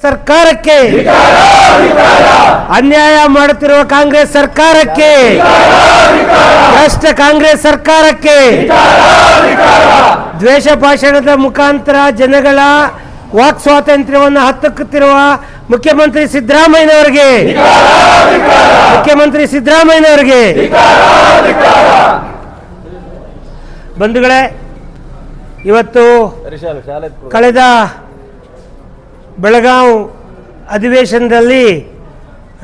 ಸರ್ಕಾರಕ್ಕೆ ಅನ್ಯಾಯ ಮಾಡುತ್ತಿರುವ ಕಾಂಗ್ರೆಸ್ ಸರ್ಕಾರಕ್ಕೆ ಭ್ರಷ್ಟ ಕಾಂಗ್ರೆಸ್ ಸರ್ಕಾರಕ್ಕೆ ದ್ವೇಷ ಭಾಷಣದ ಮುಖಾಂತರ ಜನಗಳ ವಾಕ್ ಸ್ವಾತಂತ್ರ್ಯವನ್ನು ಹತ್ತಕ್ಕುತ್ತಿರುವ ಮುಖ್ಯಮಂತ್ರಿ ಸಿದ್ದರಾಮಯ್ಯನವರಿಗೆ ಮುಖ್ಯಮಂತ್ರಿ ಸಿದ್ದರಾಮಯ್ಯನವರಿಗೆ. ಬಂಧುಗಳೇ ಇವತ್ತು ಕಳೆದ ಬೆಳಗಾವ್ ಅಧಿವೇಶನದಲ್ಲಿ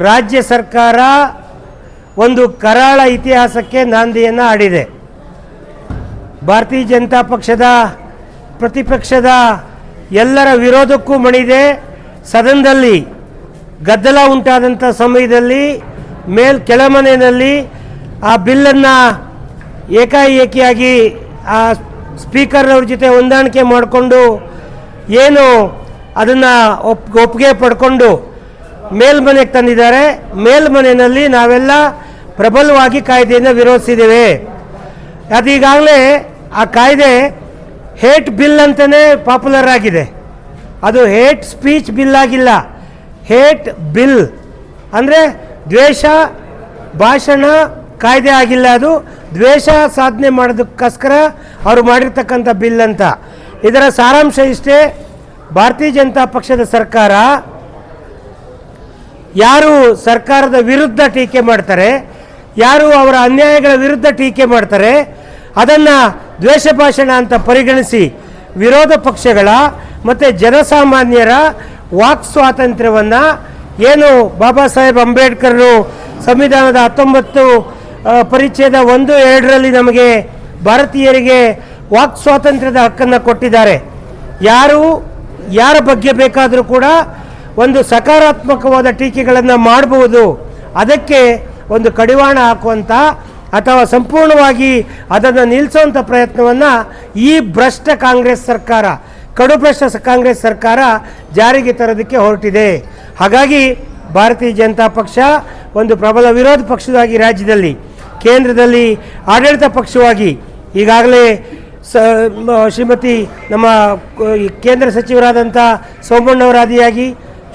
ರಾಜ್ಯ ಸರ್ಕಾರ ಒಂದು ಕರಾಳ ಇತಿಹಾಸಕ್ಕೆ ನಾಂದಿಯನ್ನು ಆಡಿದೆ. ಭಾರತೀಯ ಜನತಾ ಪಕ್ಷದ ಪ್ರತಿಪಕ್ಷದ ಎಲ್ಲರ ವಿರೋಧಕ್ಕೂ ಮಣಿದೆ. ಸದನದಲ್ಲಿ ಗದ್ದಲ ಉಂಟಾದಂಥ ಸಮಯದಲ್ಲಿ ಮೇಲ್ ಕೆಳಮನೆಯಲ್ಲಿ ಆ ಬಿಲ್ಲನ್ನು ಏಕಾಏಕಿಯಾಗಿ ಆ ಸ್ಪೀಕರ್ನವ್ರ ಜೊತೆ ಹೊಂದಾಣಿಕೆ ಮಾಡಿಕೊಂಡು ಏನು ಅದನ್ನು ಒಪ್, ಒಪ್ಪಿಗೆ ಪಡ್ಕೊಂಡು ಮೇಲ್ಮನೆಗೆ ತಂದಿದ್ದಾರೆ. ಮೇಲ್ಮನೆಯಲ್ಲಿ ನಾವೆಲ್ಲ ಪ್ರಬಲವಾಗಿ ಕಾಯ್ದೆಯನ್ನು ವಿರೋಧಿಸಿದ್ದೇವೆ. ಅದೀಗಾಗಲೇ ಆ ಕಾಯ್ದೆ ಹೇಟ್ ಬಿಲ್ ಅಂತಲೇ ಪಾಪ್ಯುಲರ್ ಆಗಿದೆ. ಅದು ಹೇಟ್ ಸ್ಪೀಚ್ ಬಿಲ್ ಆಗಿಲ್ಲ. ಹೇಟ್ ಬಿಲ್ ಅಂದರೆ ದ್ವೇಷ, ಭಾಷಣ, ಕಾಯ್ದೆ ಆಗಿಲ್ಲ ಅದು. ದ್ವೇಷ ಸಾಧನೆ ಮಾಡೋದಕ್ಕೋಸ್ಕರ ಅವರು ಮಾಡಿರ್ತಕ್ಕಂಥ ಬಿಲ್ ಅಂತ. ಇದರ ಸಾರಾಂಶ ಇಷ್ಟೇ. ಭಾರತೀಯ ಜನತಾ ಪಕ್ಷದ ಸರ್ಕಾರ ಯಾರು ಸರ್ಕಾರದ ವಿರುದ್ಧ ಟೀಕೆ ಮಾಡ್ತಾರೆ, ಯಾರು ಅವರ ಅನ್ಯಾಯಗಳ ವಿರುದ್ಧ ಟೀಕೆ ಮಾಡ್ತಾರೆ, ಅದನ್ನು ದ್ವೇಷ ಭಾಷಣ ಅಂತ ಪರಿಗಣಿಸಿ ವಿರೋಧ ಪಕ್ಷಗಳ ಮತ್ತು ಜನಸಾಮಾನ್ಯರ ವಾಕ್ ಸ್ವಾತಂತ್ರ್ಯವನ್ನು ಏನು ಬಾಬಾ ಸಾಹೇಬ್ ಅಂಬೇಡ್ಕರ್ರು ಸಂವಿಧಾನದ ಹತ್ತೊಂಬತ್ತು ಪರಿಚ್ಛೇದ ಒಂದು, ಎರಡರಲ್ಲಿ ನಮಗೆ ಭಾರತೀಯರಿಗೆ ವಾಕ್ ಸ್ವಾತಂತ್ರ್ಯದ ಹಕ್ಕನ್ನು ಕೊಟ್ಟಿದ್ದಾರೆ. ಯಾರು ಯಾರ ಬಗ್ಗೆ ಬೇಕಾದರೂ ಕೂಡ ಒಂದು ಸಕಾರಾತ್ಮಕವಾದ ಟೀಕೆಗಳನ್ನು ಮಾಡಬಹುದು ಅದಕ್ಕೆ ಒಂದು ಕಡಿವಾಣ ಹಾಕುವಂಥ ಅಥವಾ ಸಂಪೂರ್ಣವಾಗಿ ಅದನ್ನು ನಿಲ್ಲಿಸುವಂಥ ಪ್ರಯತ್ನವನ್ನು ಈ ಭ್ರಷ್ಟ ಕಾಂಗ್ರೆಸ್ ಸರ್ಕಾರ, ಕಡು ಭ್ರಷ್ಟ ಕಾಂಗ್ರೆಸ್ ಸರ್ಕಾರ ಜಾರಿಗೆ ತರೋದಕ್ಕೆ ಹೊರಟಿದೆ. ಹಾಗಾಗಿ ಭಾರತೀಯ ಜನತಾ ಪಕ್ಷ ಒಂದು ಪ್ರಬಲ ವಿರೋಧ ಪಕ್ಷವಾಗಿ ರಾಜ್ಯದಲ್ಲಿ, ಕೇಂದ್ರದಲ್ಲಿ ಆಡಳಿತ ಪಕ್ಷವಾಗಿ ಈಗಾಗಲೇ ಸ ಶ್ರೀಮತಿ ನಮ್ಮ ಕೇಂದ್ರ ಸಚಿವರಾದಂಥ ಸೋಮಣ್ಣವರ ಆದಿಯಾಗಿ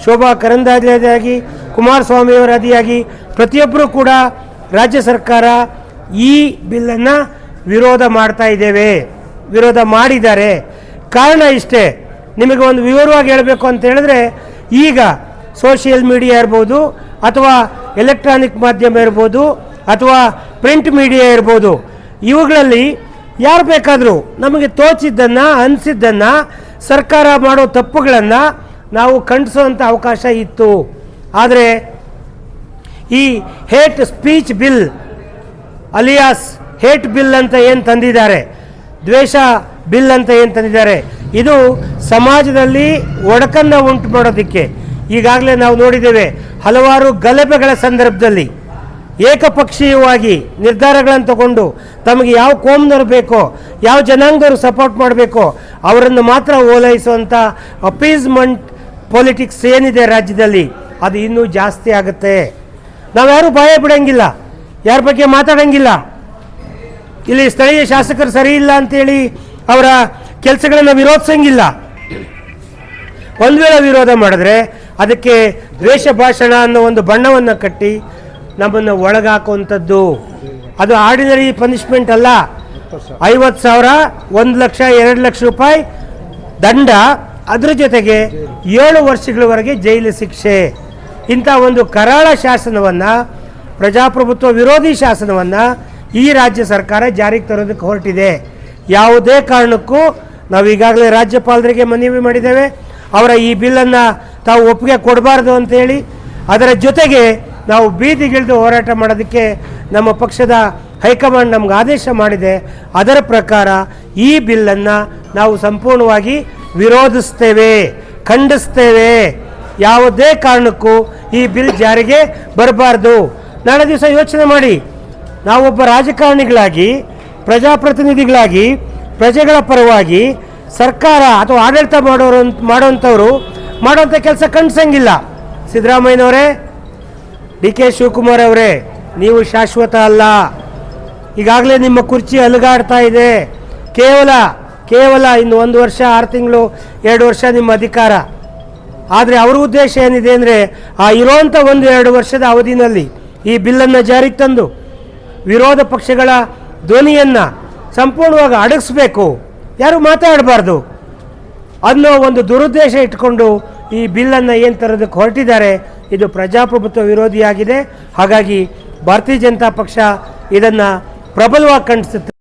ಶೋಭಾ ಕರಂದಾದಿಯಾಗಿ ಕುಮಾರಸ್ವಾಮಿಯವರ ಆದಿಯಾಗಿ ಪ್ರತಿಯೊಬ್ಬರೂ ಕೂಡ ರಾಜ್ಯ ಸರ್ಕಾರ ಈ ಬಿಲ್ಲನ್ನು ವಿರೋಧ ಮಾಡ್ತಾ ಇದ್ದೇವೆ, ವಿರೋಧ ಮಾಡಿದ್ದಾರೆ. ಕಾರಣ ಇಷ್ಟೇ, ನಿಮಗೆ ಒಂದು ವಿವರವಾಗಿ ಹೇಳಬೇಕು ಅಂತ ಹೇಳಿದ್ರೆ, ಈಗ ಸೋಷಿಯಲ್ ಮೀಡಿಯಾ ಇರ್ಬೋದು, ಅಥವಾ ಎಲೆಕ್ಟ್ರಾನಿಕ್ ಮಾಧ್ಯಮ ಇರ್ಬೋದು, ಅಥವಾ ಪ್ರಿಂಟ್ ಮೀಡಿಯಾ ಇರ್ಬೋದು, ಇವುಗಳಲ್ಲಿ ಯಾರು ಬೇಕಾದರೂ ನಮಗೆ ತೋಚಿದ್ದನ್ನು, ಅನಿಸಿದ್ದನ್ನು, ಸರ್ಕಾರ ಮಾಡೋ ತಪ್ಪುಗಳನ್ನು ನಾವು ಖಂಡಿಸುವಂಥ ಅವಕಾಶ ಇತ್ತು. ಆದರೆ ಈ hate speech bill, alias hate bill ಅಂತ ಏನು ತಂದಿದ್ದಾರೆ? ದ್ವೇಷ ಬಿಲ್ ಅಂತ ಏನು ತಂದಿದ್ದಾರೆ? ಇದು ಸಮಾಜದಲ್ಲಿ ಒಡಕನ್ನು ಉಂಟು ಮಾಡೋದಕ್ಕೆ. ಈಗಾಗಲೇ ನಾವು ನೋಡಿದ್ದೇವೆ ಹಲವಾರು ಗಲಭೆಗಳ ಸಂದರ್ಭದಲ್ಲಿ ಏಕಪಕ್ಷೀಯವಾಗಿ ನಿರ್ಧಾರಗಳನ್ನು ತಗೊಂಡು ತಮಗೆ ಯಾವ ಕೋಮ್ನವ್ರು ಬೇಕೋ, ಯಾವ ಜನಾಂಗದವರು ಸಪೋರ್ಟ್ ಮಾಡಬೇಕೋ, ಅವರನ್ನು ಮಾತ್ರ ಓಲೈಸುವಂಥ ಅಪೀಸ್ಮೆಂಟ್ ಪೊಲಿಟಿಕ್ಸ್ ಏನಿದೆ ರಾಜ್ಯದಲ್ಲಿ, ಅದು ಇನ್ನೂ ಜಾಸ್ತಿ ಆಗುತ್ತೆ. ನಾವ್ಯಾರೂ ಭಯ ಬಿಡೋಂಗಿಲ್ಲ, ಯಾರ ಬಗ್ಗೆ ಮಾತಾಡಂಗಿಲ್ಲ. ಇಲ್ಲಿ ಸ್ಥಳೀಯ ಶಾಸಕರು ಸರಿ ಇಲ್ಲ ಅಂತೇಳಿ ಅವರ ಕೆಲಸಗಳನ್ನು ವಿರೋಧಿಸಂಗಿಲ್ಲ. ಒಂದು ವೇಳೆ ವಿರೋಧ ಮಾಡಿದ್ರೆ ಅದಕ್ಕೆ ದ್ವೇಷ ಭಾಷಣ ಅನ್ನೋ ಒಂದು ಬಣ್ಣವನ್ನು ಕಟ್ಟಿ ನಮ್ಮನ್ನು ಒಳಗಾಕುವಂಥದ್ದು. ಅದು ಆರ್ಡಿನರಿ ಪನಿಷ್ಮೆಂಟ್ ಅಲ್ಲ. ಐವತ್ತು ಸಾವಿರ, ಒಂದು ಲಕ್ಷ, ಎರಡು ಲಕ್ಷ ರೂಪಾಯಿ ದಂಡ. ಅದರ ಜೊತೆಗೆ ಏಳು ವರ್ಷಗಳವರೆಗೆ ಜೈಲು ಶಿಕ್ಷೆ. ಇಂಥ ಒಂದು ಕರಾಳ ಶಾಸನವನ್ನು, ಪ್ರಜಾಪ್ರಭುತ್ವ ವಿರೋಧಿ ಶಾಸನವನ್ನು ಈ ರಾಜ್ಯ ಸರ್ಕಾರ ಜಾರಿಗೆ ತರೋದಕ್ಕೆ ಹೊರಟಿದೆ. ಯಾವುದೇ ಕಾರಣಕ್ಕೂ ನಾವು ಈಗಾಗಲೇ ರಾಜ್ಯಪಾಲರಿಗೆ ಮನವಿ ಮಾಡಿದ್ದೇವೆ. ಅವರ ಈ ಬಿಲ್ಲನ್ನು ತಾವು ಒಪ್ಪಿಗೆ ಕೊಡಬಾರ್ದು ಅಂತೇಳಿ ಅದರ ಜೊತೆಗೆ ನಾವು ಬೀದಿಗಿಳಿದು ಹೋರಾಟ ಮಾಡೋದಕ್ಕೆ ನಮ್ಮ ಪಕ್ಷದ ಹೈಕಮಾಂಡ್ ನಮ್ಗೆ ಆದೇಶ ಮಾಡಿದೆ. ಅದರ ಪ್ರಕಾರ ಈ ಬಿಲ್ಲನ್ನು ನಾವು ಸಂಪೂರ್ಣವಾಗಿ ವಿರೋಧಿಸ್ತೇವೆ, ಖಂಡಿಸ್ತೇವೆ. ಯಾವುದೇ ಕಾರಣಕ್ಕೂ ಈ ಬಿಲ್ ಜಾರಿಗೆ ಬರಬಾರ್ದು. ನಾಳೆ ದಿವಸ ಯೋಚನೆ ಮಾಡಿ. ನಾವೊಬ್ಬ ರಾಜಕಾರಣಿಗಳಾಗಿ, ಪ್ರಜಾಪ್ರತಿನಿಧಿಗಳಾಗಿ, ಪ್ರಜೆಗಳ ಪರವಾಗಿ ಸರ್ಕಾರ ಅಥವಾ ಆಡಳಿತ ಮಾಡೋರು ಮಾಡೋವಂಥವ್ರು ಮಾಡುವಂಥ ಕೆಲಸ ಕಣ್ಸಂಗಿಲ್ಲ ಸಿದ್ದರಾಮಯ್ಯನವರೇ ಡಿ ಕೆ ಶಿವಕುಮಾರ್ ಅವರೇ, ನೀವು ಶಾಶ್ವತ ಅಲ್ಲ. ಈಗಾಗಲೇ ನಿಮ್ಮ ಕುರ್ಚಿ ಅಲುಗಾಡ್ತಾ ಇದೆ. ಕೇವಲ ಕೇವಲ ಇನ್ನು ಒಂದು ವರ್ಷ, ಆರು ತಿಂಗಳು, ಎರಡು ವರ್ಷ ನಿಮ್ಮ ಅಧಿಕಾರ. ಆದರೆ ಅವ್ರ ಉದ್ದೇಶ ಏನಿದೆ ಅಂದರೆ, ಆ ಇರೋಂಥ ಒಂದು ಎರಡು ವರ್ಷದ ಅವಧಿನಲ್ಲಿ ಈ ಬಿಲ್ಲನ್ನು ಜಾರಿಗೆ ತಂದು ವಿರೋಧ ಪಕ್ಷಗಳ ಧ್ವನಿಯನ್ನು ಸಂಪೂರ್ಣವಾಗಿ ಅಡಗಿಸ್ಬೇಕು. ಯಾರು ಮಾತಾಡಬಾರ್ದು. ಅನ್ನೋ ಒಂದು ದುರುದ್ದೇಶ ಇಟ್ಕೊಂಡು ಈ ಬಿಲ್ಲನ್ನು ಏನು ತರೋದಕ್ಕೆ ಹೊರಟಿದ್ದಾರೆ ಇದು ಪ್ರಜಾಪ್ರಭುತ್ವ ವಿರೋಧಿಯಾಗಿದೆ. ಹಾಗಾಗಿ ಭಾರತೀಯ ಜನತಾ ಪಕ್ಷ ಇದನ್ನು ಪ್ರಬಲವಾಗಿ ಖಂಡಿಸುತ್ತೆ.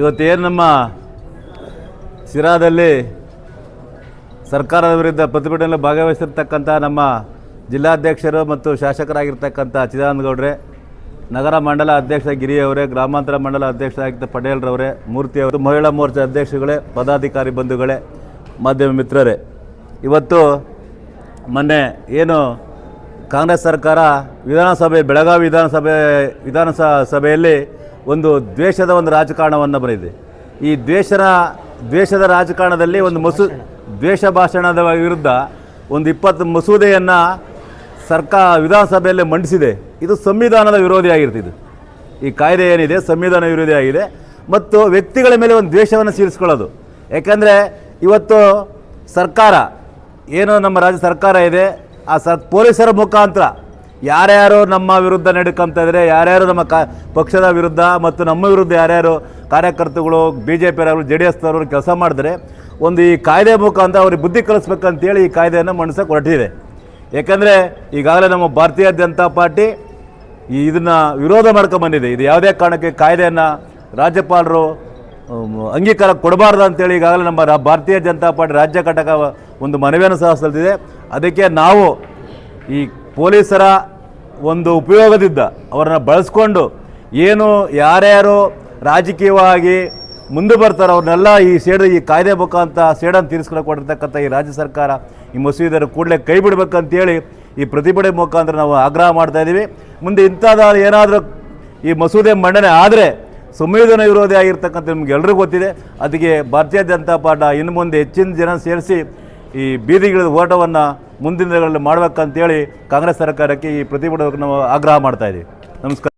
ಇವತ್ತೇನು ನಮ್ಮ ಸಿರಾದಲ್ಲಿ ಸರ್ಕಾರದ ವಿರುದ್ಧ ಪ್ರತಿಭಟನೆಯಲ್ಲಿ ಭಾಗವಹಿಸಿರ್ತಕ್ಕಂಥ ನಮ್ಮ ಜಿಲ್ಲಾಧ್ಯಕ್ಷರು ಮತ್ತು ಶಾಸಕರಾಗಿರ್ತಕ್ಕಂಥ ಚಿದಾನಂದಗೌಡ್ರೆ, ನಗರ ಮಂಡಲ ಅಧ್ಯಕ್ಷ ಗಿರಿಯವರೇ, ಗ್ರಾಮಾಂತರ ಮಂಡಲ ಅಧ್ಯಕ್ಷರಾಗಿದ್ದ ಪಟೇಲ್ರವರೇ, ಮೂರ್ತಿ ಅವರು, ಮಹಿಳಾ ಮೋರ್ಚಾ ಅಧ್ಯಕ್ಷಗಳೇ ಪದಾಧಿಕಾರಿ ಬಂಧುಗಳೇ, ಮಾಧ್ಯಮ ಮಿತ್ರರೇ. ಇವತ್ತು ಮೊನ್ನೆ ಏನು ಕಾಂಗ್ರೆಸ್ ಸರ್ಕಾರ ವಿಧಾನಸಭೆ, ಬೆಳಗಾವಿ ವಿಧಾನಸಭೆ, ವಿಧಾನಸಭೆಯಲ್ಲಿ ಒಂದು ದ್ವೇಷದ ಒಂದು ರಾಜಕಾರಣವನ್ನು ಬರೆದಿದೆ. ಈ ದ್ವೇಷನ, ದ್ವೇಷದ ರಾಜಕಾರಣದಲ್ಲಿ ಒಂದು ಮಸೂ, ದ್ವೇಷ ಭಾಷಣದ ವಿರುದ್ಧ ಒಂದು ಇಪ್ಪತ್ತು ಮಸೂದೆಯನ್ನು ಸರ್ಕಾರ ವಿಧಾನಸಭೆಯಲ್ಲಿ ಮಂಡಿಸಿದೆ. ಇದು ಸಂವಿಧಾನದ ವಿರೋಧಿಯಾಗಿರ್ತಿದ್ದು ಈ ಕಾಯ್ದೆ ಏನಿದೆ? ಸಂವಿಧಾನ ವಿರೋಧಿಯಾಗಿದೆ ಮತ್ತು ವ್ಯಕ್ತಿಗಳ ಮೇಲೆ ಒಂದು ದ್ವೇಷವನ್ನು ಸೇರಿಸ್ಕೊಳ್ಳೋದು. ಯಾಕೆಂದರೆ ಇವತ್ತು ಸರ್ಕಾರ ಏನು ನಮ್ಮ ರಾಜ್ಯ ಸರ್ಕಾರ ಇದೆ, ಆ ಸರ್, ಪೊಲೀಸರ ಮುಖಾಂತರ ಯಾರ್ಯಾರು ನಮ್ಮ ವಿರುದ್ಧ ನಡ್ಕೊಂತ ಇದ್ದಾರೆ ಯಾರ್ಯಾರು ನಮ್ಮ ಕ, ಪಕ್ಷದ ವಿರುದ್ಧ ಮತ್ತು ನಮ್ಮ ವಿರುದ್ಧ ಯಾರ್ಯಾರು ಕಾರ್ಯಕರ್ತರುಗಳು ಬಿ ಜೆ ಪಿಯವರು ಜೆ ಡಿ ಎಸ್ನವರು ಕೆಲಸ ಮಾಡಿದ್ರೆ, ಒಂದು ಈ ಕಾಯ್ದೆ ಮುಖಾಂತರ ಅವ್ರಿಗೆ ಬುದ್ಧಿ ಕಲಿಸ್ಬೇಕಂತೇಳಿ ಈ ಕಾಯ್ದೆಯನ್ನು ಮಂಡಿಸೋಕೆ ಹೊರಟಿದೆ ಏಕೆಂದರೆ ಈಗಾಗಲೇ ನಮ್ಮ ಭಾರತೀಯ ಜನತಾ ಪಾರ್ಟಿ ಈ ಇದನ್ನು ವಿರೋಧ ಮಾಡ್ಕೊಂಬಂದಿದೆ. ಇದು ಯಾವುದೇ ಕಾರಣಕ್ಕೆ ಕಾಯ್ದೆಯನ್ನು ರಾಜ್ಯಪಾಲರು ಅಂಗೀಕಾರ ಕೊಡಬಾರ್ದು ಅಂತೇಳಿ ಈಗಾಗಲೇ ನಮ್ಮ ಭಾರತೀಯ ಜನತಾ ಪಾರ್ಟಿ ರಾಜ್ಯ ಘಟಕ ಒಂದು ಮನವಿಯನ್ನು ಸಹ ಸಲ್ತಿದೆ ಅದಕ್ಕೆ ನಾವು ಈ ಪೊಲೀಸರ ಒಂದು ಉಪಯೋಗದಿಂದ ಅವರನ್ನು ಬಳಸ್ಕೊಂಡು ಏನು ಯಾರ್ಯಾರು ರಾಜಕೀಯವಾಗಿ ಮುಂದೆ ಬರ್ತಾರೋ ಅವ್ರನ್ನೆಲ್ಲ ಈ ಸೇಡು, ಈ ಕಾಯ್ದೆ ಮುಖಾಂತರ ಸೇಡನ್ನು ತೀರಿಸ್ಕೊಳಕ್ಕೆ ಕೊಟ್ಟಿರ್ತಕ್ಕಂಥ ಈ ರಾಜ್ಯ ಸರ್ಕಾರ ಈ ಮಸೀದರ ಕೂಡಲೇ ಕೈ ಬಿಡಬೇಕಂತೇಳಿ ಈ ಪ್ರತಿಭಟನೆ ಮುಖಾಂತರ ನಾವು ಆಗ್ರಹ ಮಾಡ್ತಾ ಇದ್ದೀವಿ. ಮುಂದೆ ಇಂಥದ್ದು ಏನಾದರೂ ಈ ಮಸೂದೆ ಮಂಡನೆ ಆದರೆ ಸಂವಿಧಾನ ವಿರೋಧಿ ಆಗಿರ್ತಕ್ಕಂಥ ನಿಮ್ಗೆ ಎಲ್ರಿಗೂ ಗೊತ್ತಿದೆ. ಅದಕ್ಕೆ ಭಾರತೀಯ ಜನತಾ ಪಾರ್ಟಿ ಇನ್ನು ಮುಂದೆ ಹೆಚ್ಚಿನ ಜನ ಸೇರಿಸಿ ಈ ಬೀದಿಗಿಳಿದ ಹೋರಾಟವನ್ನು ಮುಂದಿನ ದಿನಗಳಲ್ಲಿ ಮಾಡಬೇಕಂತೇಳಿ ಕಾಂಗ್ರೆಸ್ ಸರ್ಕಾರಕ್ಕೆ ಈ ಪ್ರತಿಭಟನೆ ನಾವು ಆಗ್ರಹ ಮಾಡ್ತಾ ಇದ್ದೀವಿ. ನಮಸ್ಕಾರ.